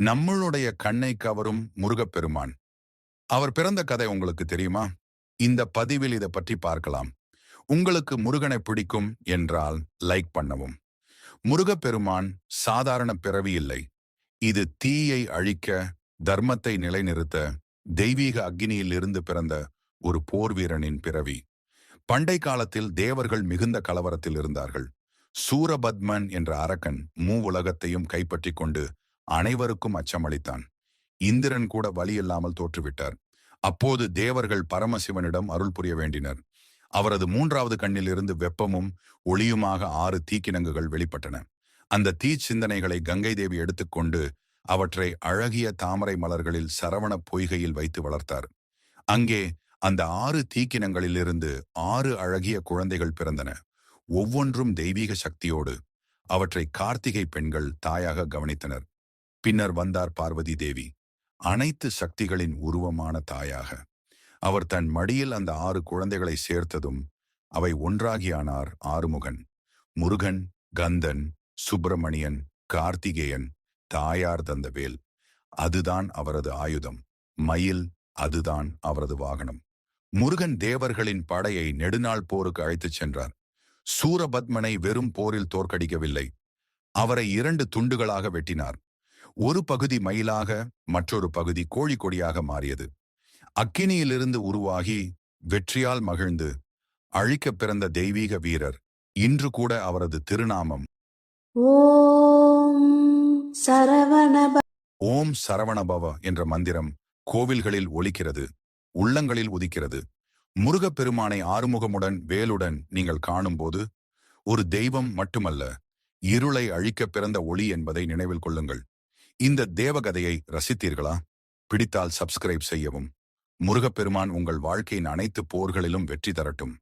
நம்மளுடைய கண்ணை கவரும் முருகப்பெருமான். அவர் பிறந்த கதை உங்களுக்கு தெரியுமா? இந்த பதிவில் இதை பற்றி பார்க்கலாம். உங்களுக்கு முருகனை பிடிக்கும் என்றால் லைக் பண்ணவும். முருகப்பெருமான் சாதாரண பிறவி இல்லை. இது தீயை அழிக்க தர்மத்தை நிலைநிறுத்த தெய்வீக அக்னியில் இருந்து பிறந்த ஒரு போர் வீரனின் பிறவி. பண்டை காலத்தில் தேவர்கள் மிகுந்த கலவரத்தில் இருந்தார்கள். சூரபத்மன் என்ற அரக்கன் மூ உலகத்தையும் கைப்பற்றிக் கொண்டு அனைவருக்கும் அச்சமளித்தான். இந்திரன் கூட வழி இல்லாமல் தோற்றுவிட்டார். அப்போது தேவர்கள் பரமசிவனிடம் அருள் புரிய வேண்டினர். அவரது மூன்றாவது கண்ணிலிருந்து வெப்பமும் ஒளியுமாக ஆறு தீக்கிணங்குகள் வெளிப்பட்டன. அந்த தீ சிந்தனைகளை கங்கை தேவி எடுத்துக்கொண்டு அவற்றை அழகிய தாமரை மலர்களில் சரவண பொய்கையில் வைத்து வளர்த்தார். அங்கே அந்த ஆறு தீக்கினங்களிலிருந்து ஆறு அழகிய குழந்தைகள் பிறந்தன. ஒவ்வொன்றும் தெய்வீக சக்தியோடு. அவற்றை கார்த்திகை பெண்கள் தாயாக கவனித்தனர். பின்னர் வந்தார் பார்வதி தேவி. அனைத்து சக்திகளின் உருவமான தாயாக. அவர் தன் மடியில் அந்த ஆறு குழந்தைகளை சேர்த்ததும் அவை ஒன்றாகியானார் ஆறுமுகன். முருகன் கந்தன் சுப்பிரமணியன் கார்த்திகேயன் தாயார் தந்த வேல் அதுதான் அவரது ஆயுதம். மயில் அதுதான் அவரது வாகனம். முருகன் தேவர்களின் படையை நெடுநாள் போருக்கு அழைத்துச் சென்றார். சூரபத்மனை வெறும் போரில் தோற்கடிக்கவில்லை. அவரை இரண்டு துண்டுகளாக வெட்டினார். ஒரு பகுதி மயிலாக மற்றொரு பகுதி கோழி கொடியாக மாறியது. அக்கினியிலிருந்து உருவாகி வெற்றியால் மகிழ்ந்து அழிக்கப் பிறந்த தெய்வீக வீரர் இன்று கூட அவரது திருநாமம். ஓம் சரவணப ஓம் சரவணபவ என்ற மந்திரம் கோவில்களில் ஒலிக்கிறது உள்ளங்களில் உதிக்கிறது. முருகப்பெருமானை ஆறுமுகமுடன் வேலுடன் நீங்கள் காணும்போது ஒரு தெய்வம் மட்டுமல்ல இருளை அழிக்கப் பிறந்த ஒளி என்பதை நினைவில் கொள்ளுங்கள். இந்த தேவகதையை ரசித்தீர்களா? பிடித்தால் சப்ஸ்கிரைப் செய்யவும். முருகப்பெருமான் உங்கள் வாழ்க்கையின் அனைத்து போர்களிலும் வெற்றி தரட்டும்.